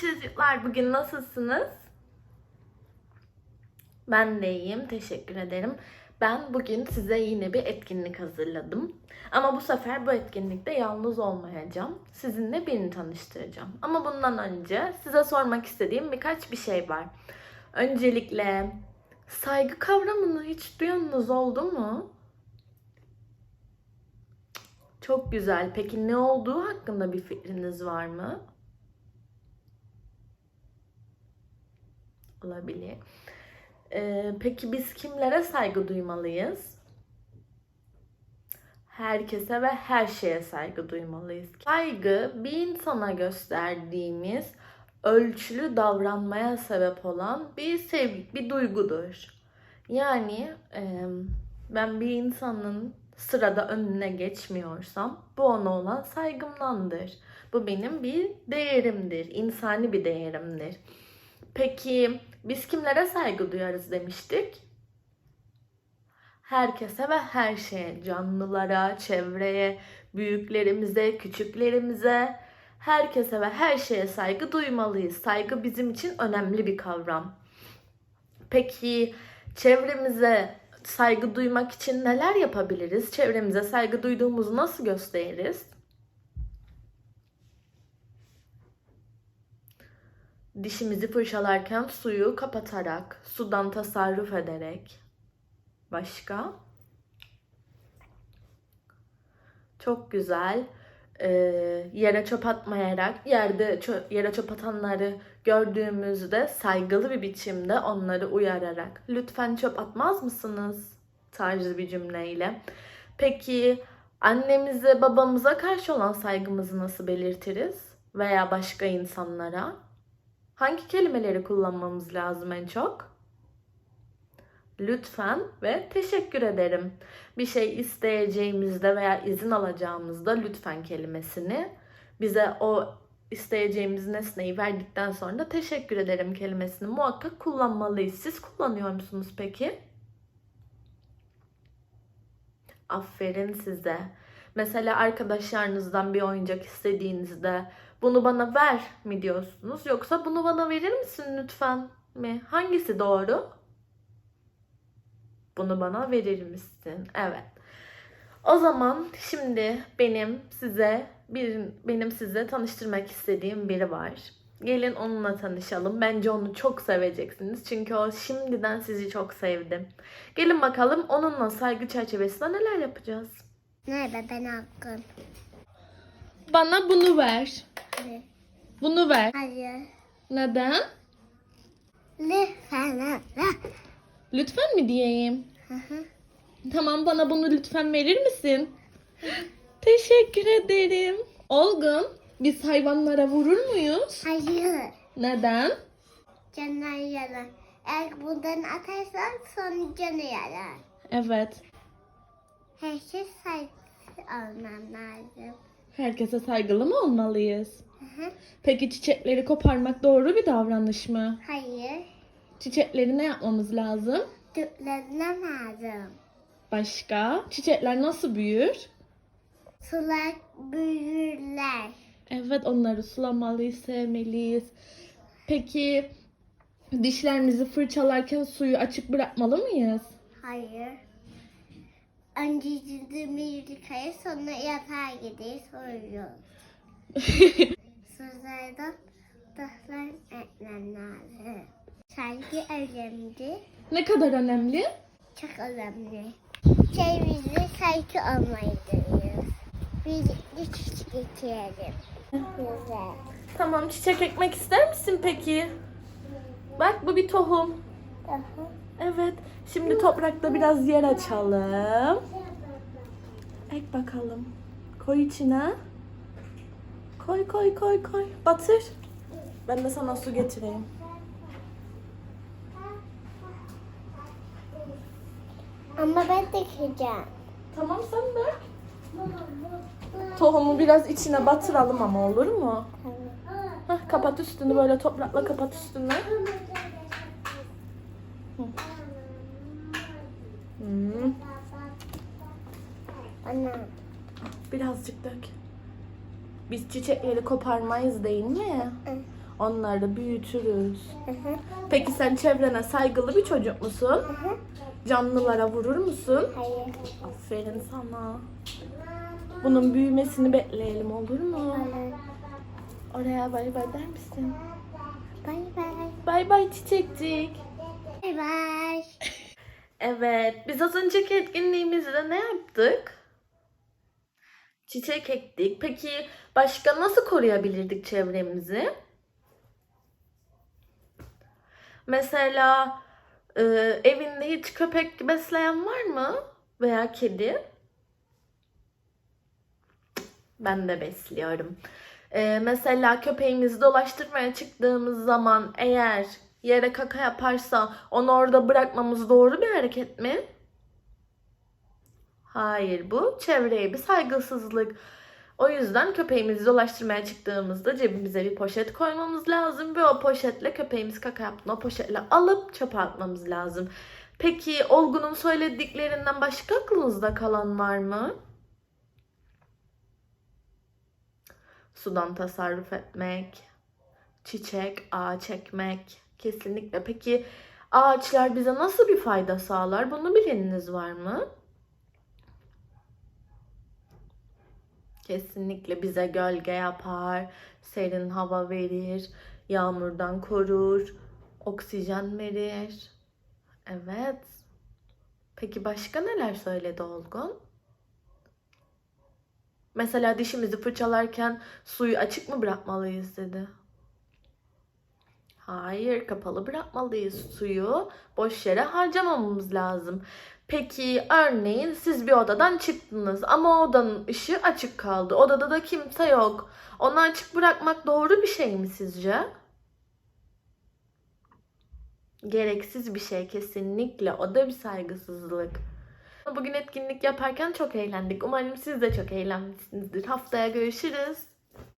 çocuklar bugün nasılsınız? Ben de iyiyim. Teşekkür ederim. Ben bugün size yine bir etkinlik hazırladım. Ama bu sefer bu etkinlikte yalnız olmayacağım. Sizinle birini tanıştıracağım. Ama bundan önce size sormak istediğim birkaç bir şey var. Öncelikle saygı kavramını hiç duyanınız oldu mu? Çok güzel. Peki ne olduğu hakkında bir fikriniz var mı? Olabilir. Ee, peki biz kimlere saygı duymalıyız? Herkese ve her şeye saygı duymalıyız. Saygı bir insana gösterdiğimiz ölçülü davranmaya sebep olan bir sevgi, bir duygudur. Yani e, ben bir insanın sırada önüne geçmiyorsam bu ona olan saygımdandır. Bu benim bir değerimdir, insani bir değerimdir. Peki biz kimlere saygı duyarız demiştik? Herkese ve her şeye, canlılara, çevreye, büyüklerimize, küçüklerimize, herkese ve her şeye saygı duymalıyız. Saygı bizim için önemli bir kavram. Peki çevremize saygı duymak için neler yapabiliriz? Çevremize saygı duyduğumuzu nasıl gösteririz? Dişimizi fırçalarken suyu kapatarak, sudan tasarruf ederek. Başka? Çok güzel. Ee, yere çöp atmayarak, yerde çö- yere çöp atanları gördüğümüzde saygılı bir biçimde onları uyararak, lütfen çöp atmaz mısınız? tarzı bir cümleyle. Peki annemize, babamıza karşı olan saygımızı nasıl belirtiriz? Veya başka insanlara? Hangi kelimeleri kullanmamız lazım en çok? Lütfen ve teşekkür ederim. Bir şey isteyeceğimizde veya izin alacağımızda lütfen kelimesini bize o isteyeceğimiz nesneyi verdikten sonra da teşekkür ederim kelimesini muhakkak kullanmalıyız. Siz kullanıyor musunuz peki? Aferin size. Mesela arkadaşlarınızdan bir oyuncak istediğinizde bunu bana ver mi diyorsunuz yoksa bunu bana verir misin lütfen mi? Hangisi doğru? Bunu bana verir misin? Evet. O zaman şimdi benim size bir benim size tanıştırmak istediğim biri var. Gelin onunla tanışalım. Bence onu çok seveceksiniz. Çünkü o şimdiden sizi çok sevdi. Gelin bakalım onunla saygı çerçevesinde neler yapacağız. Nerede ben hakkım? Bana bunu ver. Bunu ver. Hayır. Neden? Lütfen. Lütfen mi diyeyim? Hı hı. Tamam bana bunu lütfen verir misin? Teşekkür ederim. Olgun, biz hayvanlara vurur muyuz? Hayır. Neden? Canlar yalan. Eğer bundan atarsan sonra canı yarar. Evet. Herkes saygı almam lazım. Herkese saygılı mı olmalıyız? Hı hı. Peki çiçekleri koparmak doğru bir davranış mı? Hayır. Çiçekleri ne yapmamız lazım? Tüplerine lazım. Başka? Çiçekler nasıl büyür? Sular büyürler. Evet onları sulamalıyız, sevmeliyiz. Peki dişlerimizi fırçalarken suyu açık bırakmalı mıyız? Hayır. Önce yüzümü yıkayıp sonra yatağa gideriz uyuyoruz. Sözlerden dahlan etmem lazım. Saygı önemli. ne kadar önemli? Çok önemli. Çevremize saygı almalıyız. Birlikte çiçek ekelim. Güzel. Tamam çiçek ekmek ister misin peki? Bak bu bir tohum. Aha. Evet. Şimdi toprakta biraz yer açalım. Ek bakalım. Koy içine. Koy koy koy koy. Batır. Ben de sana su getireyim. Ama ben dikeceğim. Tamam sen dök. Tohumu biraz içine batıralım ama olur mu? Hah, kapat üstünü böyle toprakla kapat üstünü. Biz çiçekleri koparmayız değil mi? Hı. Onları büyütürüz. Hı hı. Peki sen çevrene saygılı bir çocuk musun? Hı hı. Canlılara vurur musun? Hayır. Aferin sana. Bunun büyümesini bekleyelim olur mu? Oraya bay bay der misin? Bay bay. Bay bay çiçekcik. Bay bay. Evet, biz az önceki etkinliğimizde ne yaptık? Çiçek ektik. Peki başka nasıl koruyabilirdik çevremizi? Mesela e, evinde hiç köpek besleyen var mı? Veya kedi? Ben de besliyorum. E, mesela köpeğimizi dolaştırmaya çıktığımız zaman eğer yere kaka yaparsa onu orada bırakmamız doğru bir hareket mi? Hayır bu çevreye bir saygısızlık. O yüzden köpeğimizi dolaştırmaya çıktığımızda cebimize bir poşet koymamız lazım ve o poşetle köpeğimiz kaka yaptığında o poşetle alıp çöpe atmamız lazım. Peki Olgu'nun söylediklerinden başka aklınızda kalan var mı? Sudan tasarruf etmek, çiçek, ağaç ekmek. Kesinlikle. Peki ağaçlar bize nasıl bir fayda sağlar? Bunu bileniniz var mı? Kesinlikle bize gölge yapar, serin hava verir, yağmurdan korur, oksijen verir. Evet. Peki başka neler söyledi Olgun? Mesela dişimizi fırçalarken suyu açık mı bırakmalıyız dedi. Hayır, kapalı bırakmalıyız suyu. Boş yere harcamamamız lazım. Peki örneğin siz bir odadan çıktınız ama odanın ışığı açık kaldı. Odada da kimse yok. Onu açık bırakmak doğru bir şey mi sizce? Gereksiz bir şey kesinlikle. O da bir saygısızlık. Bugün etkinlik yaparken çok eğlendik. Umarım siz de çok eğlenmişsinizdir. Haftaya görüşürüz.